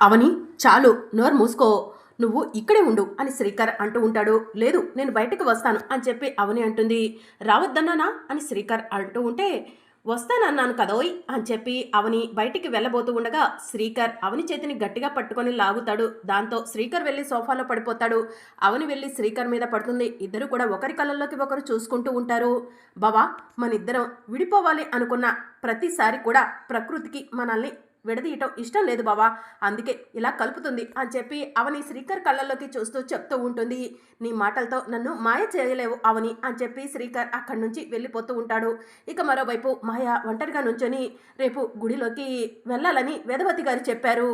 అవని చాలు నోరు మూసుకో నువ్వు ఇక్కడే ఉండు అని శ్రీకర్ అంటూ ఉంటాడు. లేదు నేను బయటకు వస్తాను అని చెప్పి అవని అంటుంది. రావద్దన్నానా అని శ్రీకర్ అంటూ ఉంటే వస్తానన్నాను కదోయ్ అని చెప్పి అవని బయటికి వెళ్ళబోతూ ఉండగా శ్రీకర్ అవని చేతిని గట్టిగా పట్టుకొని లాగుతాడు. దాంతో శ్రీకర్ వెళ్ళి సోఫాలో పడిపోతాడు. అవని వెళ్ళి శ్రీకర్ మీద పడుతుంది. ఇద్దరు కూడా ఒకరి కళ్ళల్లోకి ఒకరు చూసుకుంటూ ఉంటారు. బావా మన ఇద్దరం విడిపోవాలి అనుకున్న ప్రతిసారి కూడా ప్రకృతికి మనల్ని విడదీయటం ఇష్టం లేదు బావా. అందుకే ఇలా కలుపుతుంది అని చెప్పి అవని శ్రీకర్ కళ్ళల్లోకి చూస్తూ చెప్తూ ఉంటుంది. నీ మాటలతో నన్ను మాయ చేయలేవు అవని అని చెప్పి శ్రీకర్ అక్కడి నుంచి వెళ్ళిపోతూ ఉంటాడు. ఇక మరోవైపు మాయ ఒంటరిగా నుంచొని రేపు గుడిలోకి వెళ్ళాలని వేదవతి గారు చెప్పారు.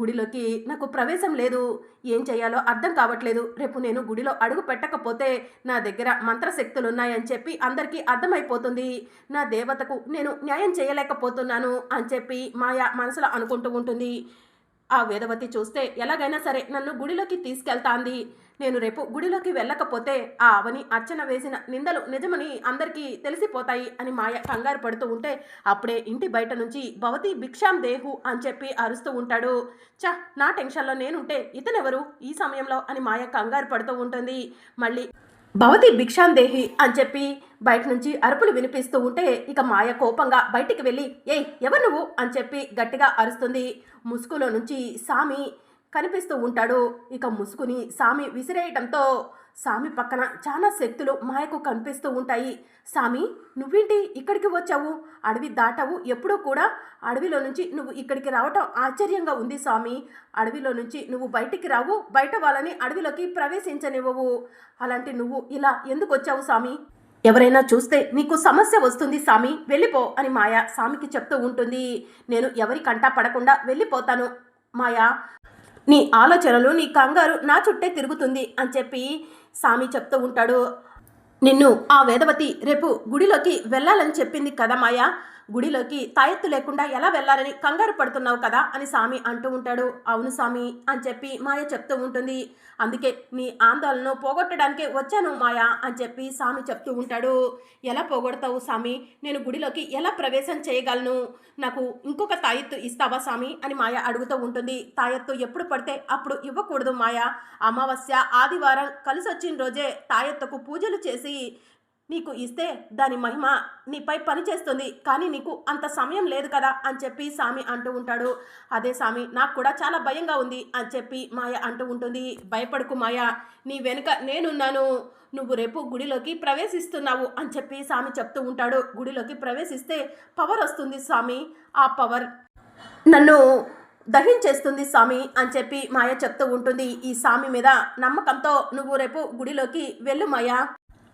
గుడిలోకి. నాకు ప్రవేశం లేదు. ఏం చేయాలో అర్థం కావట్లేదు. రేపు నేను గుడిలో అడుగు పెట్టకపోతే నా దగ్గర మంత్రశక్తులు ఉన్నాయని చెప్పి అందరికీ అర్థమైపోతుంది. నా దేవతకు నేను న్యాయం చేయలేకపోతున్నాను అని చెప్పి మాయ మనసులో అనుకుంటూ ఉంటుంది. ఆ వేదవతి చూస్తే ఎలాగైనా సరే నన్ను గుడిలోకి తీసుకెళ్తాంది. నేను రేపు గుడిలోకి వెళ్ళకపోతే ఆ అవని అర్చన వేసిన నిందలు నిజమని అందరికీ తెలిసిపోతాయి అని మాయ కంగారు పడుతూ ఉంటే అప్పుడే ఇంటి బయట నుంచి భవతి భిక్షాం దేహు అని చెప్పి అరుస్తూ ఉంటాడు. చ నా టెన్షన్లో నేనుంటే ఇతనెవరు? ఈ సమయంలో అని మాయ కంగారు పడుతూ ఉంటుంది. మళ్ళీ భవతి భిక్షాందేహి అని చెప్పి బయట నుంచి అరుపులు వినిపిస్తూ ఉంటే ఇక మాయ కోపంగా బయటికి వెళ్ళి ఏయ్ ఎవరు నువ్వు? అని చెప్పి గట్టిగా అరుస్తుంది. ముసుగులో నుంచి సామి కనిపిస్తూ ఉంటాడు. ఇక ముసుగుని సామి విసిరేయటంతో సామి పక్కన చాలా శక్తులు మాయకు కనిపిస్తూ ఉంటాయి. సామి నువ్వేంటి ఇక్కడికి వచ్చావు? అడవి దాటావు ఎప్పుడూ కూడా? అడవిలో నుంచి నువ్వు ఇక్కడికి రావటం ఆశ్చర్యంగా ఉంది స్వామి అడవిలో నుంచి నువ్వు బయటికి రావు. బయట వాళ్ళని అడవిలోకి ప్రవేశించనివ్వవు. అలాంటి నువ్వు ఇలా ఎందుకు వచ్చావు స్వామి ఎవరైనా చూస్తే నీకు సమస్య వస్తుంది సామి. వెళ్ళిపో అని మాయ సామికి చెప్తూ ఉంటుంది. నేను ఎవరి కంటా పడకుండా వెళ్ళిపోతాను మాయా. నీ ఆలోచనలు నీ కంగారు నా చుట్టే తిరుగుతుంది అని చెప్పి సామి చెప్తూ ఉంటాడు. నిన్ను ఆ వేదవతి రేపు గుడిలోకి వెళ్ళాలని చెప్పింది కదా మాయా? గుడిలోకి తాయెత్తు లేకుండా ఎలా వెళ్ళాలని కంగారు పడుతున్నావు కదా అని సామి అంటూ ఉంటాడు. అవును సామి అని చెప్పి మాయ చెప్తూ ఉంటుంది. అందుకే నీ ఆందోళనను పోగొట్టడానికే వచ్చాను మాయ అని చెప్పి సామి చెప్తూ ఉంటాడు. ఎలా పోగొడతావు సామి? నేను గుడిలోకి ఎలా ప్రవేశం చేయగలను? నాకు ఇంకొక తాయెత్తు ఇస్తావా సామి? అని మాయ అడుగుతూ ఉంటుంది. తాయెత్తు ఎప్పుడు పడితే అప్పుడు ఇవ్వకూడదు మాయ. అమావాస్య ఆదివారం కలిసి వచ్చిన రోజే తాయెత్తుకు పూజలు చేసి నీకు ఇస్తే దాని మహిమ నీపై పనిచేస్తుంది కానీ నీకు అంత సమయం లేదు కదా అని చెప్పి సామి అంటూ ఉంటాడు. అదే సామి నాకు కూడా చాలా భయంగా ఉంది అని చెప్పి మాయ అంటూ ఉంటుంది. భయపడకు మాయ నీ వెనుక నేనున్నాను నువ్వు రేపు గుడిలోకి ప్రవేశిస్తున్నావు అని చెప్పి సామి చెప్తూ ఉంటాడు. గుడిలోకి ప్రవేశిస్తే పవర్ వస్తుంది స్వామి ఆ పవర్ నన్ను దహించేస్తుంది స్వామి అని చెప్పి మాయ చెప్తూ ఉంటుంది. ఈ స్వామి మీద నమ్మకంతో నువ్వు రేపు గుడిలోకి వెళ్ళు మాయా.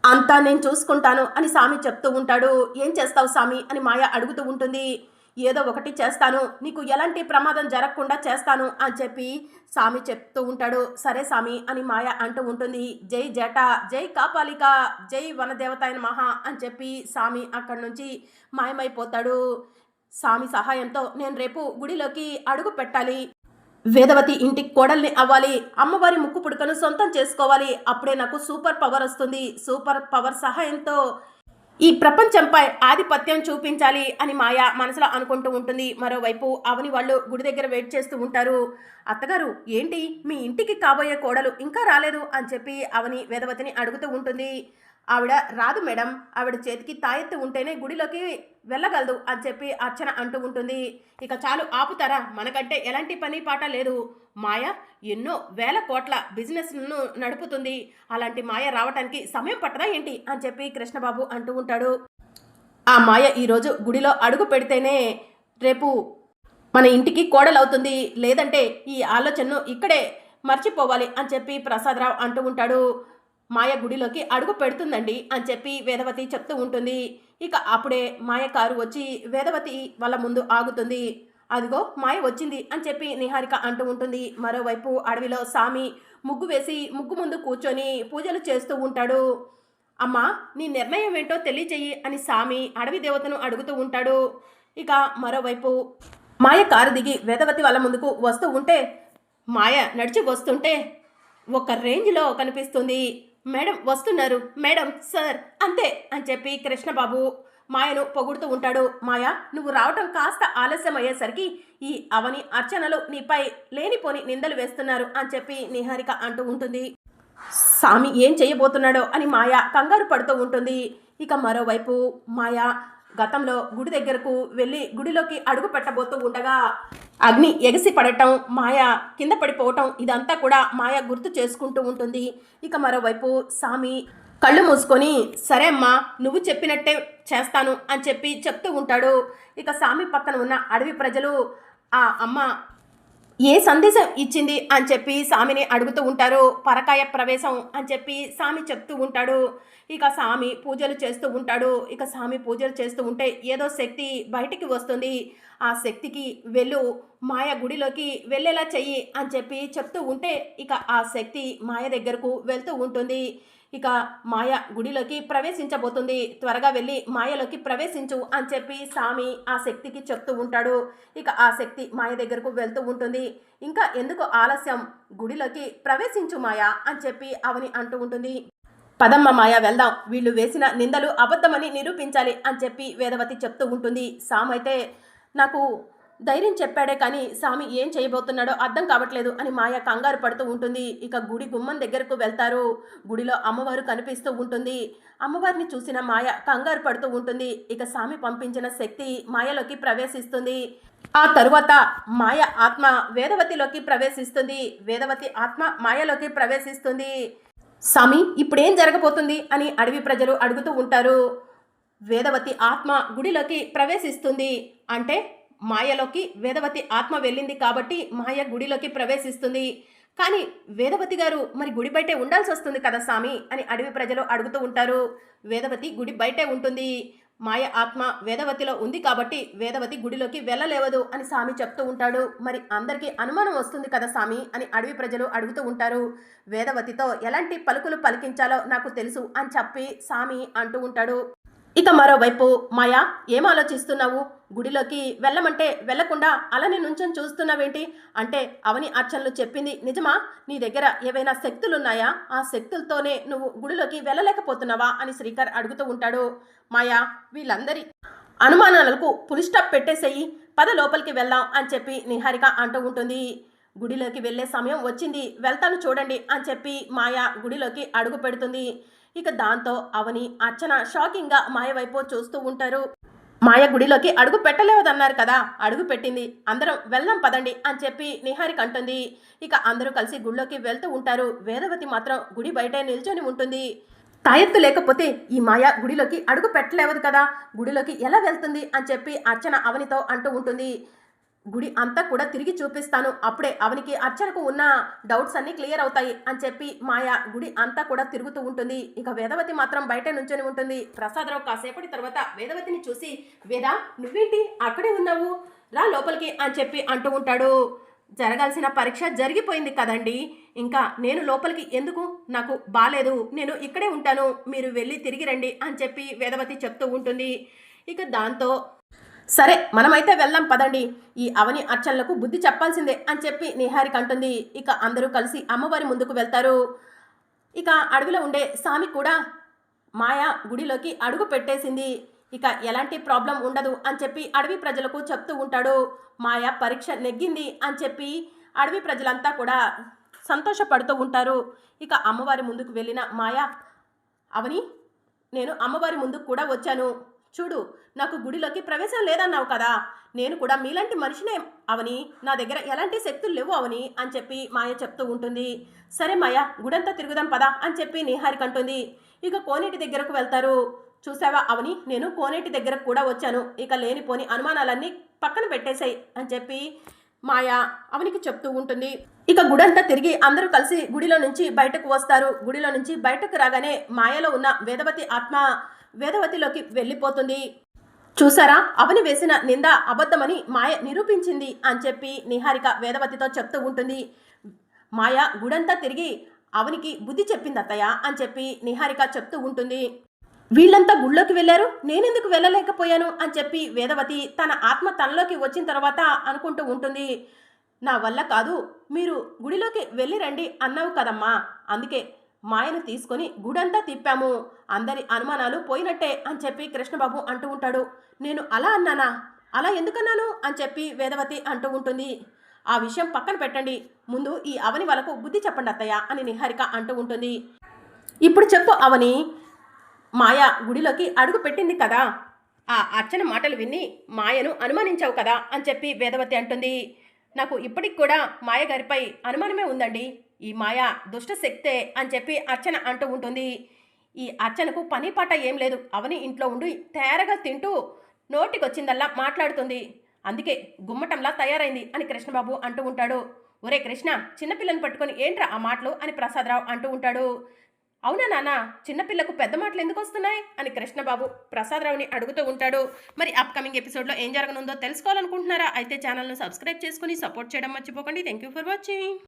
అంతా నేను చూసుకుంటాను అని సామి చెప్తూ ఉంటాడు. ఏం చేస్తావు సామి అని మాయ అడుగుతూ ఉంటుంది. ఏదో ఒకటి చేస్తాను. నీకు ఎలాంటి ప్రమాదం జరగకుండా చేస్తాను అని చెప్పి సామి చెప్తూ ఉంటాడు. సరే సామి అని మాయ అంటూ ఉంటుంది. జై జట జై కాపాలిక జై వనదేవతాయన మహా అని చెప్పి సామి అక్కడి నుంచి మాయమైపోతాడు. సామి సహాయంతో నేను రేపు గుడిలోకి అడుగు పెట్టాలి. వేదవతి ఇంటికి కోడల్ని అవ్వాలి అమ్మవారి ముక్కు పుడకను సొంతం చేసుకోవాలి అప్పుడే నాకు సూపర్ పవర్ వస్తుంది సూపర్ పవర్ సహాయంతో ఈ ప్రపంచంపై ఆధిపత్యం చూపించాలి అని మాయ మనసులో అనుకుంటూ ఉంటుంది. మరోవైపు అవని వాళ్ళు గుడి దగ్గర వెయిట్ చేస్తూ ఉంటారు. అత్తగారు ఏంటి? మీ ఇంటికి కాబోయే కోడలు ఇంకా రాలేదు? అని చెప్పి అవని వేదవతిని అడుగుతూ ఉంటుంది. ఆవిడ రాదు మేడం ఆవిడ చేతికి తాయెత్తు ఉంటేనే గుడిలోకి వెళ్ళగలదు అని చెప్పి అర్చన అంటూ ఉంటుంది. ఇక చాలు ఆపుతారా? మనకంటే ఎలాంటి పని పాట లేదు. మాయ ఎన్నో వేల కోట్ల బిజినెస్ను నడుపుతుంది. అలాంటి మాయ రావటానికి సమయం పట్టదా ఏంటి? అని చెప్పి కృష్ణబాబు అంటూ ఉంటాడు. ఆ మాయ ఈరోజు గుడిలో అడుగు పెడితేనే రేపు మన ఇంటికి కోడలవుతుంది. లేదంటే ఈ ఆలోచనను ఇక్కడే మర్చిపోవాలి అని చెప్పి ప్రసాదరావు అంటూ ఉంటాడు. మాయ గుడిలోకి అడుగు పెడుతుందండి అని చెప్పి వేదవతి చెప్తూ ఉంటుంది. ఇక అప్పుడే మాయ కారు వచ్చి వేదవతి వాళ్ళ ముందు ఆగుతుంది. అదిగో మాయ వచ్చింది అని చెప్పి నిహారిక అంటూ ఉంటుంది. మరోవైపు అడవిలో సామి ముగ్గు వేసి ముగ్గు ముందు కూర్చొని పూజలు చేస్తూ ఉంటాడు. అమ్మా నీ నిర్ణయం ఏంటో తెలియచేయి అని సామి అడవి దేవతను అడుగుతూ ఉంటాడు. ఇక మరోవైపు మాయ కారు దిగి వేదవతి వాళ్ళ ముందుకు వస్తూ ఉంటే మాయ నడిచి వస్తుంటే ఒక రేంజ్లో కనిపిస్తుంది. మేడం వస్తున్నారు. మేడం సార్ అంతే అని చెప్పి కృష్ణబాబు మాయను పొగుడుతూ ఉంటాడు. మాయ నువ్వు రావటం కాస్త ఆలస్యం అయ్యేసరికి ఈ అవని అర్చనలు నీపై లేనిపోని నిందలు వేస్తున్నారు అని చెప్పి నిహారిక అంటూ ఉంటుంది. స్వామి ఏం చేయబోతున్నాడో అని మాయ కంగారు పడుతూ ఉంటుంది. ఇక మరోవైపు మాయ గతంలో గుడి దగ్గరకు వెళ్ళి గుడిలోకి అడుగు పెట్టబోతూ ఉండగా అగ్ని ఎగసి పడటం మాయ కింద పడిపోవటం ఇదంతా కూడా మాయ గుర్తు చేసుకుంటూ ఉంటుంది. ఇక మరోవైపు స్వామి కళ్ళు మూసుకొని సరే అమ్మా నువ్వు చెప్పినట్టే చేస్తాను అని చెప్పి చెప్తూ ఉంటాడు. ఇక స్వామి పక్కన ఉన్న అడవి ప్రజలు ఆ అమ్మ ఏ సందేశం ఇచ్చింది అని చెప్పి సామిని అడుగుతూ ఉంటారు. పరకాయ ప్రవేశం అని చెప్పి సామి చెప్తూ ఉంటాడు. ఇక సామి పూజలు చేస్తూ ఉంటాడు. ఇక సామి పూజలు చేస్తూ ఉంటే ఏదో శక్తి బయటికి వస్తుంది. ఆ శక్తికి వెళ్ళు. మాయ గుడిలోకి వెళ్ళేలా చెయ్యి అని చెప్పి చెప్తూ ఉంటే ఇక ఆ శక్తి మాయ దగ్గరకు వెళ్తూ ఉంటుంది. ఇక మాయ గుడిలోకి ప్రవేశించబోతుంది. త్వరగా వెళ్ళి మాయలోకి ప్రవేశించు అని చెప్పి స్వామి ఆ శక్తికి చెప్తూ ఉంటాడు. ఇక ఆ శక్తి మాయ దగ్గరకు వెళ్తూ ఉంటుంది. ఇంకా ఎందుకు ఆలస్యం? గుడిలోకి ప్రవేశించు మాయ అని చెప్పి అవని అంటూ ఉంటుంది. పదమ్మ మాయ వెళ్దాం. వీళ్ళు వేసిన నిందలు అబద్ధమని నిరూపించాలి అని చెప్పి వేదవతి చెప్తూ ఉంటుంది. సామ్ అయితే నాకు ధైర్యం చెప్పాడే కానీ స్వామి ఏం చేయబోతున్నాడో అర్థం కావట్లేదు అని మాయ కంగారు పడుతూ ఉంటుంది. ఇక గుడి గుమ్మం దగ్గరకు వెళ్తారు. గుడిలో అమ్మవారు కనిపిస్తూ ఉంటుంది. అమ్మవారిని చూసిన మాయ కంగారు పడుతూ ఉంటుంది. ఇక స్వామి పంపించిన శక్తి మాయలోకి ప్రవేశిస్తుంది. ఆ తరువాత మాయ ఆత్మ వేదవతిలోకి ప్రవేశిస్తుంది. వేదవతి ఆత్మ మాయలోకి ప్రవేశిస్తుంది. స్వామి ఇప్పుడేం జరగబోతుంది అని అడవి ప్రజలు అడుగుతూ ఉంటారు. వేదవతి ఆత్మ గుడిలోకి ప్రవేశిస్తుంది. అంటే మాయలోకి వేదవతి ఆత్మ వెళ్ళింది కాబట్టి మాయ గుడిలోకి ప్రవేశిస్తుంది. కానీ వేదవతి గారు మరి గుడి బయటే ఉండాల్సి వస్తుంది కదా స్వామి? అని అడవి ప్రజలు అడుగుతూ ఉంటారు. వేదవతి గుడి బయటే ఉంటుంది. మాయ ఆత్మ వేదవతిలో ఉంది కాబట్టి వేదవతి గుడిలోకి వెళ్ళలేవదు అని స్వామి చెప్తూ ఉంటాడు. మరి అందరికీ అనుమానం వస్తుంది కదా స్వామి? అని అడవి ప్రజలు అడుగుతూ ఉంటారు. వేదవతితో ఎలాంటి పలుకులు పలికించాలో నాకు తెలుసు అని చెప్పి స్వామి అంటూ ఉంటాడు. ఇక మరోవైపు మాయా ఏం ఆలోచిస్తున్నావు? గుడిలోకి వెళ్ళమంటే వెళ్ళకుండా అలానే నుంచొని చూస్తున్నావేంటి? అంటే అవని అర్చనలు చెప్పింది నిజమా? నీ దగ్గర ఏవైనా శక్తులున్నాయా? ఆ శక్తులతోనే నువ్వు గుడిలోకి వెళ్ళలేకపోతున్నావా? అని శ్రీకర్ అడుగుతూ ఉంటాడు. మాయా వీళ్ళందరి అనుమానాలకు పులి స్టాప్ పెట్టేసేయి పద లోపలికి వెళ్దాం అని చెప్పి నిహారిక అంటూ ఉంటుంది. గుడిలోకి వెళ్ళే సమయం వచ్చింది వెళ్తాను చూడండి అని చెప్పి మాయా గుడిలోకి అడుగు పెడుతుంది. ఇక దాంతో అవని అర్చన షాకింగ్గా మాయ వైపు చూస్తూ ఉంటారు. మాయ గుడిలోకి అడుగు పెట్టలేవదన్నారు కదా అడుగు పెట్టింది. అందరం వెళ్దాం పదండి అని చెప్పి నిహారిక అంటుంది. ఇక అందరూ కలిసి గుడిలోకి వెళ్తూ ఉంటారు. వేదవతి మాత్రం గుడి బయటే నిల్చొని ఉంటుంది. తాయెత్తు లేకపోతే ఈ మాయ గుడిలోకి అడుగు పెట్టలేవదు కదా గుడిలోకి ఎలా వెళ్తుంది అని చెప్పి అర్చన అవనితో అంటూ ఉంటుంది. గుడి అంతా కూడా తిరిగి చూపిస్తాను. అప్పుడే అవనికి అర్చనకు ఉన్న డౌట్స్ అన్నీ క్లియర్ అవుతాయి అని చెప్పి మాయ గుడి అంతా కూడా తిరుగుతూ ఉంటుంది. ఇక వేదవతి మాత్రం బయట నుంచొని ఉంటుంది. ప్రసాదరావు కాసేపటి తర్వాత వేదవతిని చూసి వేద నువ్వేంటి అక్కడే ఉన్నావు? రా లోపలికి అని చెప్పి అంటూ ఉంటాడు. జరగాల్సిన పరీక్ష జరిగిపోయింది కదండి. ఇంకా నేను లోపలికి ఎందుకు? నాకు బాలేదు. నేను ఇక్కడే ఉంటాను. మీరు వెళ్ళి తిరిగి రండి అని చెప్పి వేదవతి చెప్తూ ఉంటుంది. ఇక దాంతో సరే మనమైతే వెళ్దాం పదండి. ఈ అవని అర్చనలకు బుద్ధి చెప్పాల్సిందే అని చెప్పి నిహారిక అంటుంది. ఇక అందరూ కలిసి అమ్మవారి ముందుకు వెళ్తారు. ఇక అడవిలో ఉండే స్వామి కూడా మాయా గుడిలోకి అడుగు పెట్టేసింది. ఇక ఎలాంటి ప్రాబ్లం ఉండదు అని చెప్పి అడవి ప్రజలకు చెప్తూ ఉంటాడు. మాయా పరీక్ష నెగ్గింది అని చెప్పి అడవి ప్రజలంతా కూడా సంతోషపడుతూ ఉంటారు. ఇక అమ్మవారి ముందుకు వెళ్ళిన మాయా అవని నేను అమ్మవారి ముందుకు కూడా వచ్చాను. చూడు నాకు గుడిలోకి ప్రవేశం లేదన్నావు కదా. నేను కూడా మీలాంటి మనిషినే అవని. నా దగ్గర ఎలాంటి శక్తులు లేవు అవని అని చెప్పి మాయ చెప్తూ ఉంటుంది. సరే మాయ గుడంతా తిరుగుదాం పదా అని చెప్పి నిహారిక అంటుంది ఇక కోనేటి దగ్గరకు వెళ్తారు. చూసావా అవని? నేను కోనేటి దగ్గరకు కూడా వచ్చాను. ఇక లేనిపోని అనుమానాలన్నీ పక్కన పెట్టేశాయి అని చెప్పి మాయ అవనికి చెప్తూ ఉంటుంది. ఇక గుడంతా తిరిగి అందరూ కలిసి గుడిలో నుంచి బయటకు వస్తారు. గుడిలో నుంచి బయటకు రాగానే మాయలో ఉన్న వేదవతి ఆత్మ వేదవతిలోకి వెళ్ళిపోతుంది. చూసారా? అవని వేసిన నింద అబద్ధమని మాయ నిరూపించింది అని చెప్పి నిహారిక వేదవతితో చెప్తూ ఉంటుంది. మాయ గుడంతా తిరిగి అవనికి బుద్ధి చెప్పింది అత్తయ్య అని చెప్పి నిహారిక చెప్తూ ఉంటుంది. వీళ్ళంతా గుళ్ళోకి వెళ్ళారు? నేనెందుకు వెళ్ళలేకపోయాను? అని చెప్పి వేదవతి తన ఆత్మ తనలోకి వచ్చిన తర్వాత అనుకుంటూ ఉంటుంది. నా వల్ల కాదు మీరు గుడిలోకి వెళ్ళి రండి అన్నావు కదమ్మా. అందుకే మాయను తీసుకొని గుడంతా తిప్పాము. అందరి అనుమానాలు పోయినట్టే అని చెప్పి కృష్ణబాబు అంటూ ఉంటాడు. నేను అలా అన్నానా? అలా ఎందుకన్నాను? అని చెప్పి వేదవతి అంటూ ఉంటుంది. ఆ విషయం పక్కన పెట్టండి. ముందు ఈ అవని వాళ్ళకు బుద్ధి చెప్పండి అత్తయ్య అని నిహారిక అంటూ ఉంటుంది. ఇప్పుడు చెప్పు అవని మాయ గుడిలోకి అడుగు పెట్టింది కదా. ఆ అర్చన మాటలు విని మాయను అనుమానించావు కదా అని చెప్పి వేదవతి అంటుంది. నాకు ఇప్పటికి కూడా మాయ గారిపై అనుమానమే ఉందండి. ఈ మాయ దుష్ట శక్తే అని చెప్పి అర్చన అంటూ ఉంటుంది. ఈ అర్చనకు పని పాట ఏం లేదు. అవని ఇంట్లో ఉండి తేరగా తింటూ నోటికొచ్చిందల్లా మాట్లాడుతుంది. అందుకే గుమ్మటంలా తయారైంది అని కృష్ణబాబు అంటూ ఉంటాడు. ఒరే కృష్ణ చిన్నపిల్లని పట్టుకొని ఏంట్రా ఆ మాటలు అని ప్రసాదరావు అంటూ ఉంటాడు. అవునా నాన్న చిన్నపిల్లకు పెద్ద మాటలు ఎందుకు వస్తున్నాయి? అని కృష్ణబాబు ప్రసాదరావుని అడుగుతూ ఉంటాడు. మరి అప్కమింగ్ ఎపిసోడ్లో ఏం జరగనుందో తెలుసుకోవాలనుకుంటున్నారా? అయితే ఛానల్ను సబ్స్క్రైబ్ చేసుకుని సపోర్ట్ చేయడం మర్చిపోకండి. Thank you for watching